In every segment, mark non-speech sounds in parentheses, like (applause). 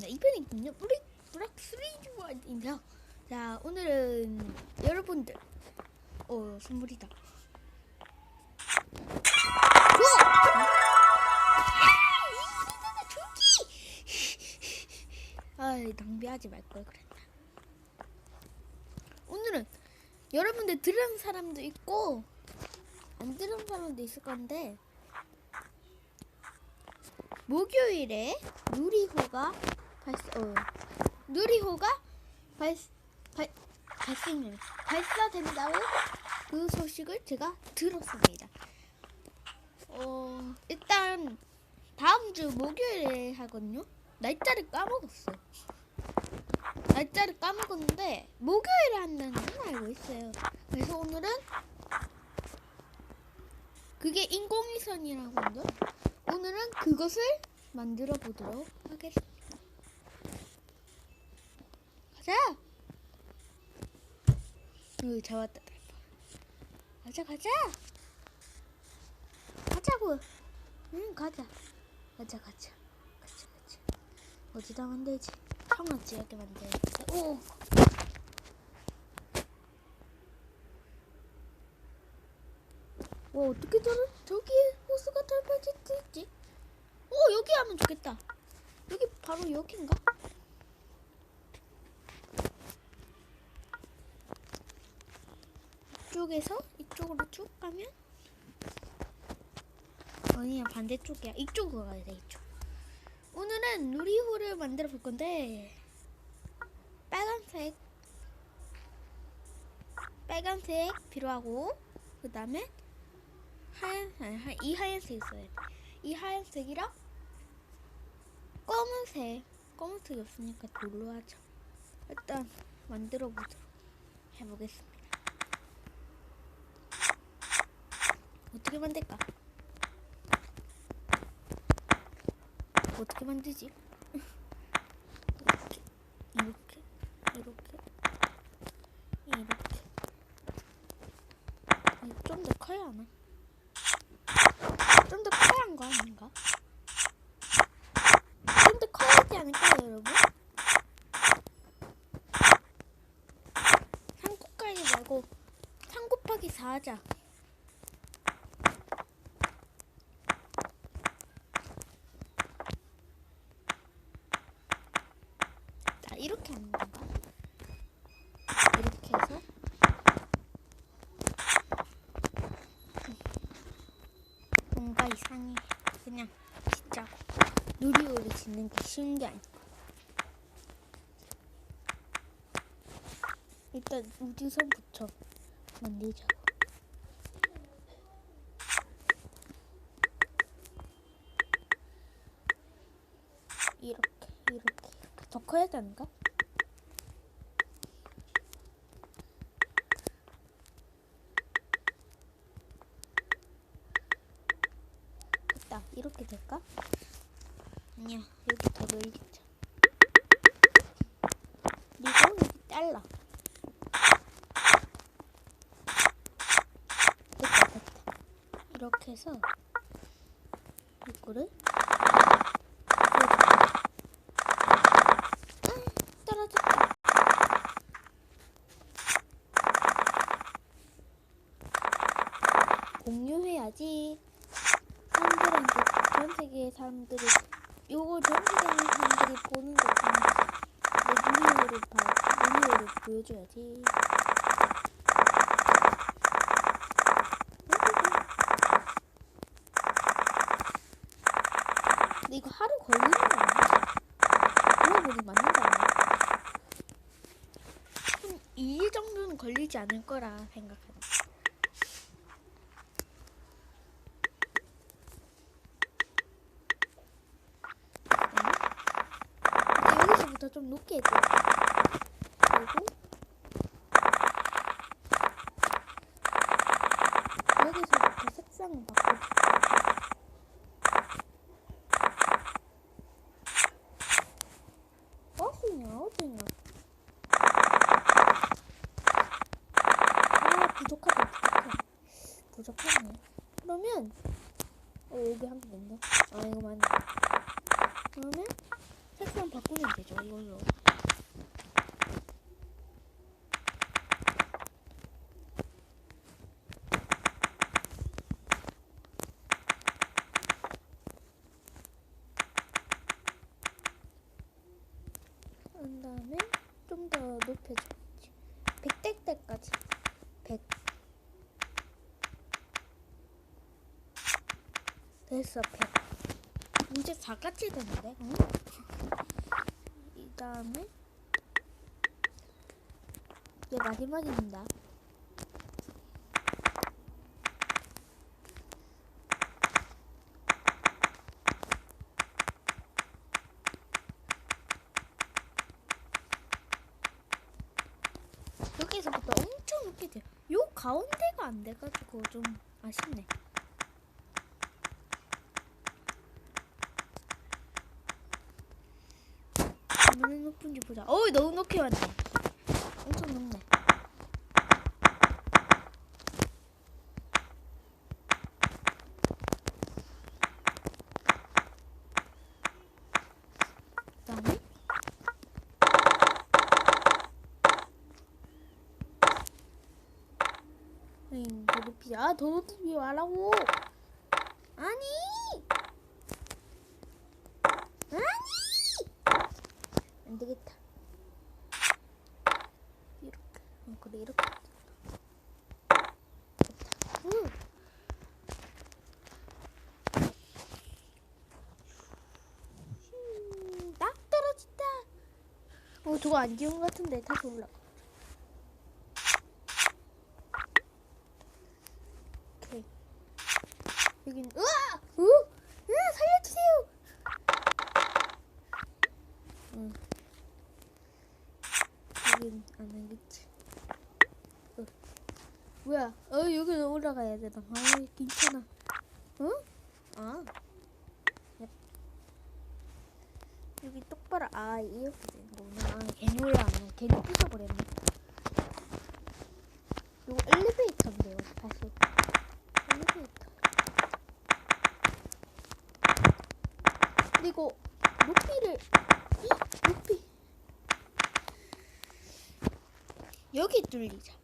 반갑습니다. 이번에는요, 우리 브락 스리즈와인데요. 자, 오늘은 여러분들, 어, 선물이다. (laughs) 아, 낭비하지 말 걸 그랬다. 오늘은 여러분들 들은 사람도 있고 안 들은 사람도 있을 건데 목요일에 누리호가 발사 어, 누리호가 발, 발 발생 발사된다고 그 소식을 제가 들었습니다. 어 일단 다음 주 목요일에 하거든요. 날짜를 까먹었어. 날짜를 까먹었는데 목요일에 한다는 건 알고 있어요. 그래서 오늘은 그게 인공위성이라고 하죠. 오늘은 그것을 만들어 보도록 하겠습니다. 가자. 여기 잡았다. 가자 가자. 가자고. 응 가자. 가자 가자. 가자 가자. 어디다 만들지? 성을 지하게 만들어야지. 오. 와 어떻게 저를 저기 호수가 털퍼질 수 있지? 오 여기 하면 좋겠다. 여기 바로 여긴가? 이쪽에서 이쪽으로 쭉 가면 아니야 반대쪽이야. 이쪽으로 가야 돼 이쪽. 오늘은 누리호를 만들어 볼 건데 빨간색 빨간색 필요하고 그 다음에 하얀 아니, 하- 이 하얀색 있어야 돼. 이 하얀색이랑 검은색 검은색이 없으니까 돌로 하자. 일단 만들어 보도록 해보겠습니다. 어떻게 만들까? 어떻게 만들지? 이렇게 이렇게 이렇게 이렇게 좀 더 커야 하나? 좀 더 커야 한 거 아닌가? 좀 더 커야지 않을까요, 여러분? 3 곱하기 말고 3 곱하기 4 하자. 자, 이렇게 하는 건가? 이렇게 해서 뭔가 이상해. 그냥 진짜 누리호를 짓는 게 쉬운 게 아니고. 일단 우주선부터 만들자고. 이렇게 이렇게 이렇게 더 커야 되는가? 됐다 이렇게 될까? 아니야 여기 더 늘리자 그리고 여기 잘라 됐다 됐다 이렇게 해서 이거를 아, 떨어졌다. 공유해야지. 사람들한테 전 세계 사람들이 요걸 전 세계 사람들이 보는 거내 누리호를 봐 누리호를 보여줘야지 근데 이거 하루 걸리는 거 아니야? 물어보니 맞는 거 아니야? 한 2일 정도는 걸리지 않을 거라 생각하는 근데 여기서부터 좀 높게 해줘. 그리고 여기서부터 색상을 바꿔줘. 어디냐 어디냐? 아 부족하다 부족해. 부족하네. 그러면 어 여기 한 개 있네. 아 이거 맞네. 그러면 색상 바꾸면 돼. 되죠 이걸로. 한 다음에 좀 더 높여줘야지. 100될 때까지. 100. 됐어, 100. 이제 4까지 됐는데, 응? (laughs) 이 다음에, 이게 마지막입니다. 여기서부터 엄청 돼요. 요 가운데가 안 돼가지고 좀 아쉽네. 얼마나 높은지 보자. 어우 너무 높게 왔네. 엄청 높네. 그다음에 응, 더 높이. 아. 아니. 아니. 안 되겠다. 이렇게. 어, 그래 이렇게. 됐다. 응. 음, 딱 떨어진다. 어, 저거 안 귀여운 것 같은데 다시 올라. 오케이. 여긴 으아! 으! 으! 살려주세요. 응. 여긴 안 하겠지. 어. 뭐야? 어 여기 올라가야 되나? 아 괜찮아. 응? 아. 여기 똑바로 아 이렇게 된 거구나. 아, 괜히 올라가네. 괜히 부숴버렸네. 이거 엘리베이터인데요, 사실. 엘리베이터. 그리고 높이를 헉, 높이 여기 뚫리자.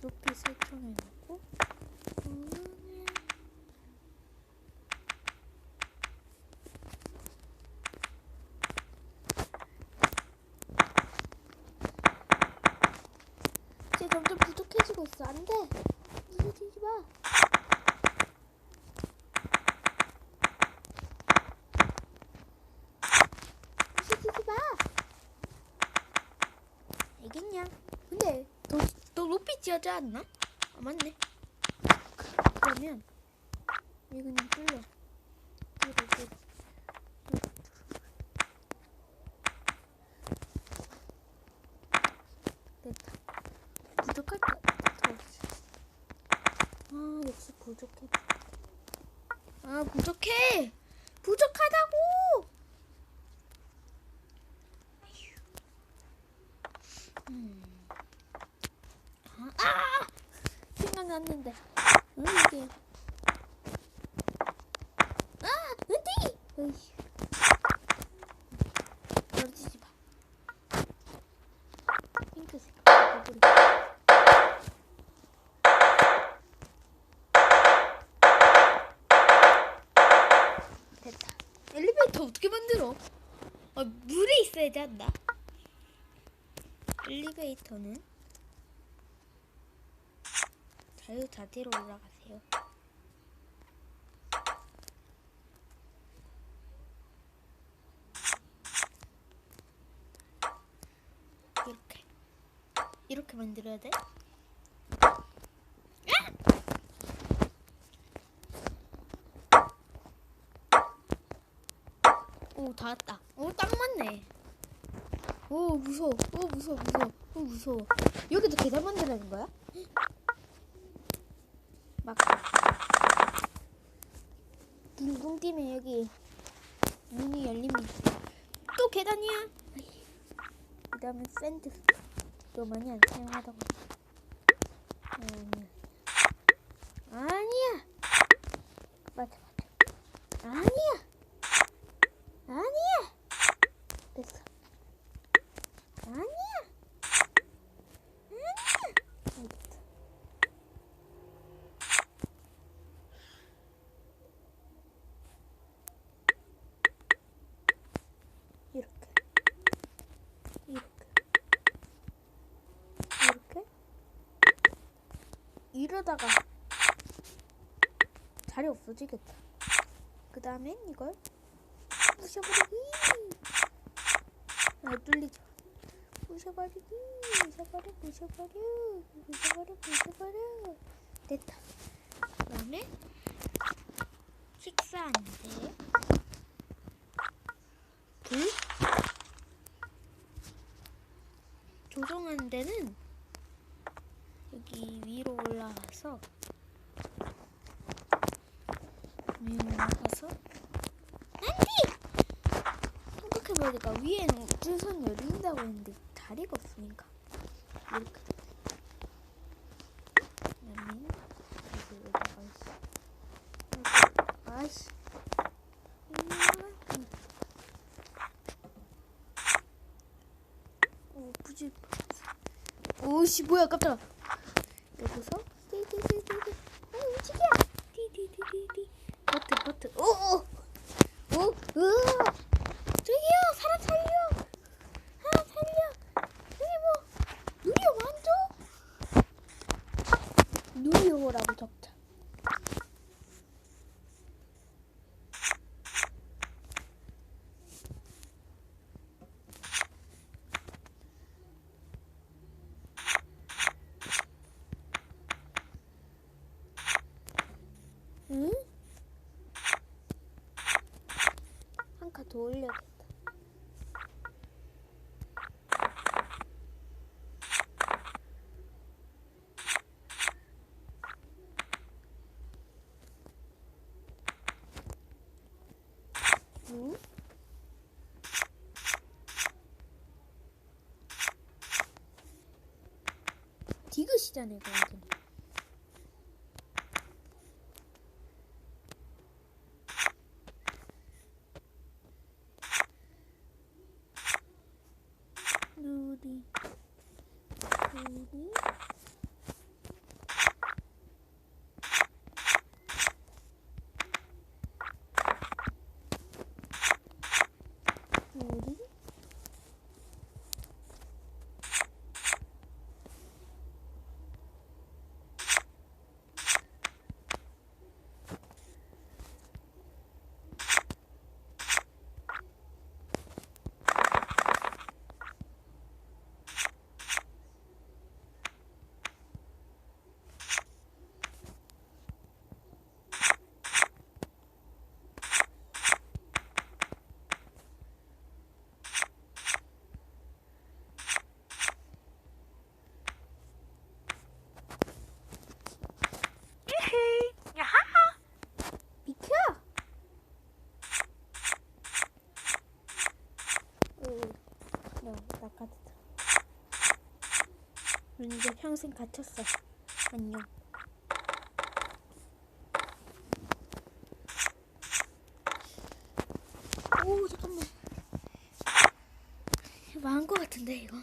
높이 설정해 놓고 음, 이제 점점 부족해지고 있어. 안 돼. 마. 부서지지 마. 알겠냐? 근데 더, 더 높이 지어져 않나? 아 맞네. 그러면 이거 그냥 뚫려. 이거 뚫려. 됐다. 부족할 것 같아. 아 역시 부족해. 아 부족해. 부족하다고. 음. 아, 아! 생각났는데. 응 이게. 아 어디? 어이. 떨어지지 마. 핑크색. 얼굴이. 됐다. 엘리베이터 어떻게 만들어? 아, 물에 있어야지 않나? 엘리베이터는 자유자재로 올라가세요. 이렇게 이렇게 만들어야 돼? 오, 다 왔다. 오, 딱 맞네. 오, 무서워. 오, 무서워, 무서워. 오, 무서워. 여기도 계단 만들라는 거야? 막. 둥둥 뛰면 여기 문이 열립니다. 또 계단이야. 그 다음에 샌드. 또 많이 안 사용하던 거. 아니야. 아니야. 맞아, 맞아. 이러다가 자리 없어지겠다. 그 다음엔 이걸 부셔버리기. 아 뚫리죠. 부셔버리기. 부셔버려 부셔버려 부셔버려 부셔버려. 됐다. 그 다음에 식사하는데 불 조정하는 데는 여기 위로 올라가서 위로 올라가서 안돼! 생각해보니까 위에는 우주선 열린다고 했는데 다리가 없으니까. 이렇게. 음. 오 부지 오씨 뭐야 깜짝아. 여기서 띠띠띠띠띠 아 움직여 띠띠띠띠띠 버튼 버튼 오오오오 저기요 사람 살려 사람 살려 여기 뭐 누리호 완조 누리호라고 적자 응? 한 칸 더 올려야겠다. 응? 디귿이잖아 이거 완전. 누리 누리 누리 비켜! 오, 너 나까지다. 이제 평생 갇혔어. 안녕. 오, 잠깐만. 망한 것 같은데 이거.